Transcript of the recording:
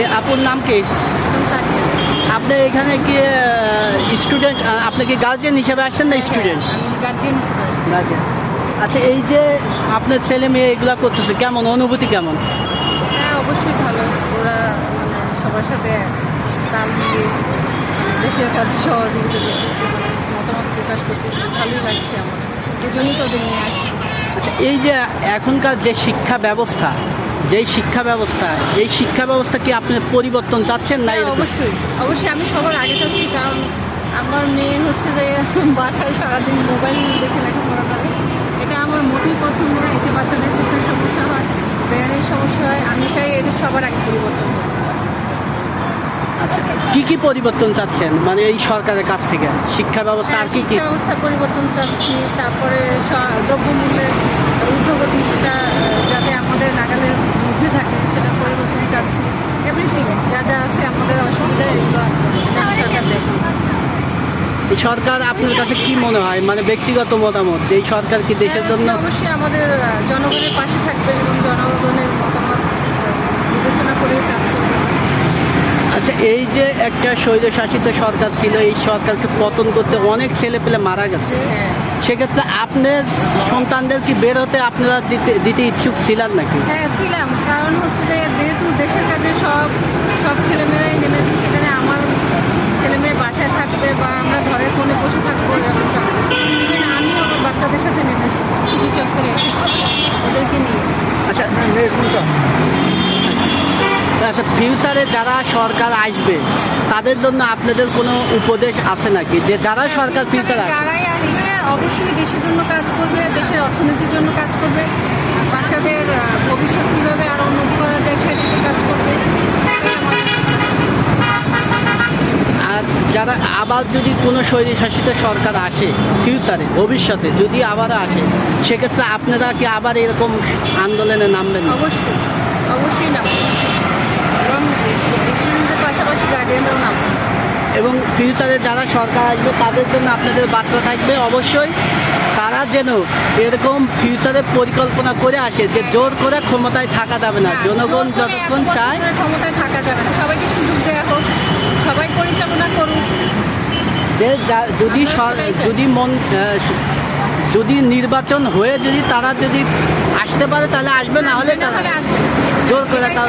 যে আপুর নাম কি? আপনি এখানে কি স্টুডেন্ট আপনি কি গার্জিয়ান হিসেবে আসছেন না স্টুডেন্ট। গার্জিয়ান আচ্ছা এই যে আপনার ছেলে মেয়ে এগুলা করতেছে কেমন? অনুভূতি কেমন? হ্যাঁ অবশ্যই ভালো। ওরা মানে সবার সাথে তাল দিয়ে মানে দেশের কাছে সহযোগিতা মতামত প্রকাশ করতেছে ভালোই লাগছে আমার। দুজনই তো নিয়ে আসি আচ্ছা এই যে এখনকার যে শিক্ষা ব্যবস্থা যেই শিক্ষা ব্যবস্থা এই শিক্ষা ব্যবস্থা কি আপনি পরিবর্তন চাচ্ছেন না হ্যাঁ, অবশ্যই। অবশ্যই আমি সবার আগে চাচ্ছি কারণ আমার মেয়ে হচ্ছে যে বাসায় সারাদিন মোবাইল দেখে লেখাপড়া করে। এটা আমার মোটেই পছন্দ না এতে বাচ্চাদের চোখের সমস্যা হয় ব্রেনের সমস্যা হয়। আমি চাই এটা সবার আগে পরিবর্তন আচ্ছা কি কি পরিবর্তন চাচ্ছেন? মানে এই সরকারের কাছ থেকে শিক্ষা ব্যবস্থা আর হ্যাঁ, কি? কি শিক্ষা ব্যবস্থা পরিবর্তন চাচ্ছি তারপরে স- দ্রব্যমূল্যের ঊর্ধ্বগতি সেটা আহ, যাতে আমাদের নাগালের মধ্যে থাকে সেটা পরিবর্তন চাচ্ছি এভরিথিং যা যা আছে আমাদের অসুবিধা এগুলো যেন সরকার দেখে এই সরকার আপনার কাছে কি মনে হয়? মানে ব্যক্তিগত মতামত? এই সরকার কি দেশের জন্য হ্যাঁ, অবশ্যই আমাদের জনগণের পাশে থাকবে এবং জনগণের মতামত বিবেচনা করে কাজ আচ্ছা এই যে একটা স্বৈরশাসিত সরকার ছিল এই সরকারকে পতন করতে অনেক ছেলে পেলে মারা গেছে। হ্যাঁ। সেক্ষেত্রে আপনার সন্তানদের কি বের হতে আপনারা দিতে দিতে ইচ্ছুক ছিলেন নাকি? হ্যাঁ ছিলাম। কারণ হচ্ছে যে যেহেতু দেশের কাজে সব সব আচ্ছা আচ্ছা ফিউচারে যারা সরকার আসবে তাদের জন্য আপনাদের কোনো উপদেশ আছে নাকি? যে যারা সরকার ফিউচার যারাই আসবে। অবশ্যই দেশের জন্য কাজ করবে দেশের অর্থনীতির জন্য কাজ করবে। বাচ্চাদের ভবিষ্যৎ কীভাবে আরও উন্নতি করা যায় সেদিকে কাজ করবে এটাই আমার আর যারা আবার যদি কোনো স্বৈরশাসিত সরকার আসে ফিউচারে ভবিষ্যতে যদি আবার আসে সেক্ষেত্রে আপনারা কি আবার এরকম আন্দোলনে নামবেন? অবশ্যই অবশ্যই এবং স্টুডেন্টদের পাশাপাশি গার্ডিয়ানরাও নাম এবং ফিউচারে যারা সরকার আসবে তাদের জন্য আপনাদের বার্তা থাকবে অবশ্যই তারা যেন এরকম ফিউচারে পরিকল্পনা করে আসে যে জোর করে ক্ষমতায় থাকা যাবে না। জনগণ যতক্ষণ চায় যে যা- যদি যদি মন যদি নির্বাচন হয়ে যদি তারা যদি আসতে পারে তাহলে আসবে না হলে। জোর করে তারা তাও